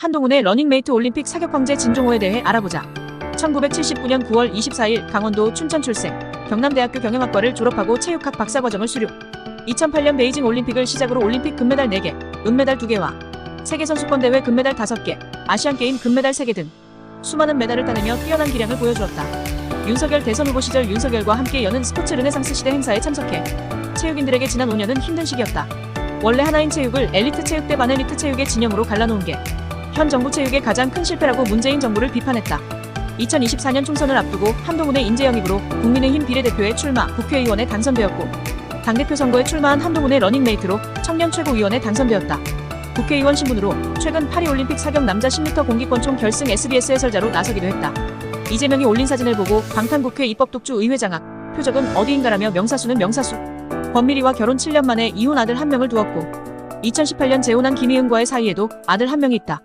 한동훈의 러닝메이트 올림픽 사격 황제 진종호에 대해 알아보자. 1979년 9월 24일 강원도 춘천 출생, 경남대학교 경영학과를 졸업하고 체육학 박사과정을 수료. 2008년 베이징 올림픽을 시작으로 올림픽 금메달 4개, 은메달 2개와 세계선수권대회 금메달 5개, 아시안게임 금메달 3개 등 수많은 메달을 따내며 뛰어난 기량을 보여주었다. 윤석열 대선 후보 시절 윤석열과 함께 여는 스포츠 르네상스 시대 행사에 참석해 체육인들에게 지난 5년은 힘든 시기였다. 원래 하나인 체육을 엘리트 체육 대 반엘리트 체육의 진영으로 갈라놓은 게 현 정부 체육의 가장 큰 실패라고 문재인 정부를 비판했다. 2024년 총선을 앞두고 한동훈의 인재 영입으로 국민의힘 비례대표에 출마, 국회의원에 당선되었고 당대표 선거에 출마한 한동훈의 러닝메이트로 청년 최고위원에 당선되었다. 국회의원 신분으로 최근 파리올림픽 사격 남자 10m 공기권총 결승 SBS 해설자로 나서기도 했다. 이재명이 올린 사진을 보고 방탄국회 입법독주 의회 장악, 표적은 어디인가라며 명사수는 명사수. 권미리와 결혼 7년 만에 이혼 아들 한 명을 두었고 2018년 재혼한 김희은과의 사이에도 아들 한 명이 있다.